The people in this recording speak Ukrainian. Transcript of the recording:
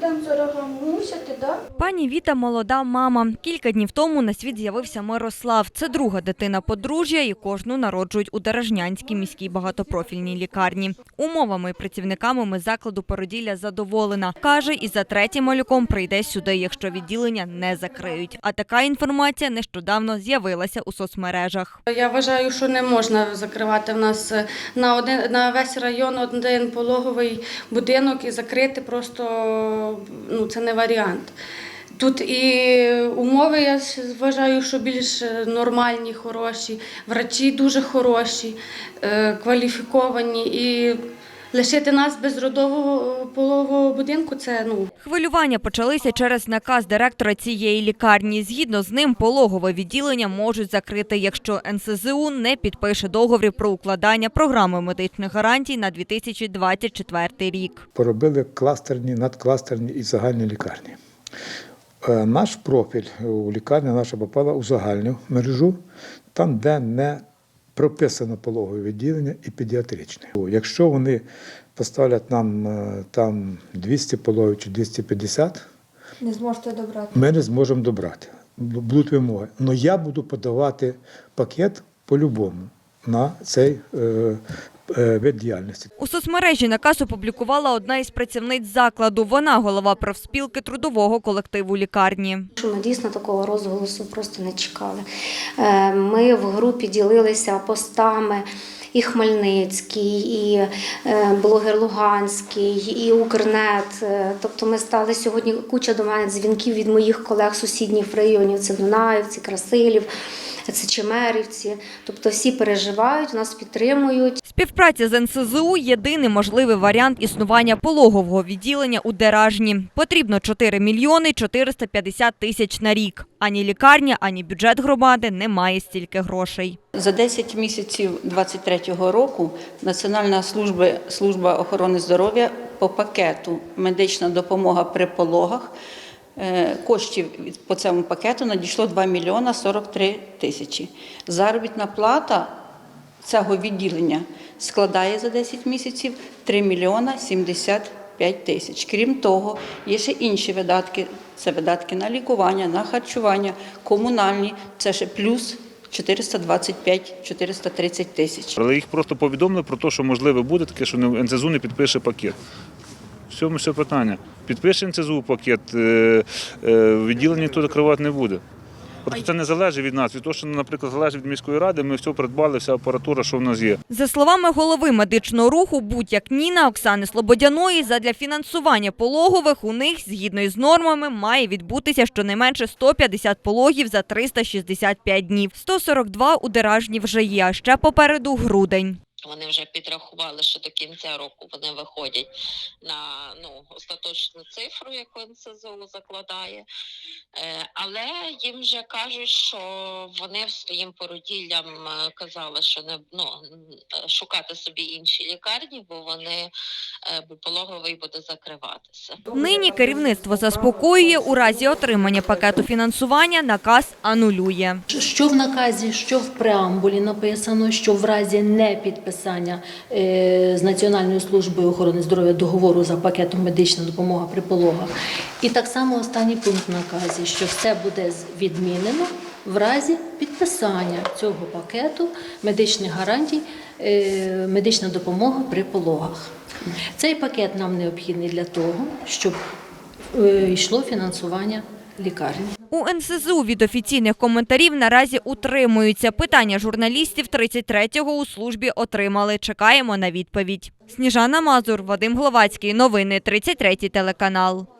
підемо зараз мусити, да? Пані Віта молода мама. Кілька днів тому на світ з'явився Мирослав. Це друга дитина подружжя і кожну народжують у Дорожнянській міській багатопрофільній лікарні. Умовами і працівниками ми закладу породілля задоволена. Каже, і за третім малюком прийде сюди, якщо відділення не закриють. А така інформація нещодавно з'явилася у соцмережах. Я вважаю, що не можна закривати в нас е, на один на весь район один пологовий будинок і закрити просто ну це не варіант. Тут і умови, я вважаю, що більш е, нормальні, хороші, врачі дуже хороші, е, кваліфіковані. І лишити нас без родового пологового будинку це ну Хвилювання почалися через наказ директора цієї лікарні. Згідно з ним, пологове відділення можуть закрити, якщо НСЗУ не підпише договір про укладання програми медичних гарантій на 2024 рік. поробили кластерні, надкластерні і загальні лікарні. Е, Наш профіль у лікарні наша попала у загальну мережу, там, де не прописано пологове відділення і педіатричне. Якщо вони поставлять нам е, там 200 пологів чи 250, Не зможете добрати. ми не зможемо добрати. Будуть вимоги. Але я буду подавати пакет по-любому на цей е, вид діяльності. У соцмережі наказ опублікувала одна із працівниць закладу. Вона голова профспілки трудового колективу лікарні. Що Ми дійсно такого розголосу просто не чекали. Е, Ми в групі ділилися постами. І Хмельницький, і е, блогер Луганський, і Укрнет. Е, Тобто ми стали сьогодні куча до мене дзвінків від моїх колег сусідніх районів. Це Дунаївці, Красилів, Чемерівці. Тобто всі переживають, нас підтримують. Співпраця з НСЗУ – єдиний можливий варіант існування пологового відділення у Деражні. Потрібно 4 мільйони 450 тисяч на рік. Ані лікарня, ані бюджет громади не має стільки грошей. За 10 місяців 2023 року Національна служба, служба охорони здоров'я по пакету медична допомога при пологах коштів від- по цьому пакету надійшло 2 мільйона 43 тисячі. Заробітна плата цього відділення складає за 10 місяців 3 мільйона 75 тисяч. Крім того, є ще інші видатки. Це видатки на лікування, на харчування, комунальні. Це ще плюс 425-430 тисяч. Але їх просто повідомили про те, що можливо буде таке, що НСЗУ не підпише пакет. Цьому все питання. Підпише НСЗУ пакет, е, е, відділення ніхто закривати не буде. Тобто це не залежить від нас, від того, що, наприклад, залежить від міської ради, ми все придбали, вся апаратура, що в нас є. За словами голови медичного руху будь-як Ніна Оксани Слободяної, задля фінансування пологових у них, згідно із нормами, має відбутися щонайменше 150 пологів за 365 днів. 142 у Деражні вже є, а ще попереду грудень. Вони вже підрахували, що до кінця року вони виходять на ну, остаточну цифру, яку НСЗУ закладає. Е, але їм вже кажуть, що вони своїм породіллям е, казали, що не ну, шукати собі інші лікарні, бо вони е, бо пологовий буде закриватися. Нині керівництво заспокоює, у разі отримання пакету фінансування наказ анулює. Що в наказі, що в преамбулі написано, що в разі не непідписання е, з Національною службою охорони здоров'я договору за пакетом медична допомога при пологах. І так само останній пункт наказі, що все буде відмінено в разі підписання цього пакету медичних гарантій, е, медична допомога при пологах. Цей пакет нам необхідний для того, щоб е, йшло фінансування лікарні. У НСЗУ від офіційних коментарів наразі утримуються. Питання журналістів 33-го у службі отримали. Чекаємо на відповідь. Сніжана Мазур, Вадим Гловацький. Новини 33 телеканал.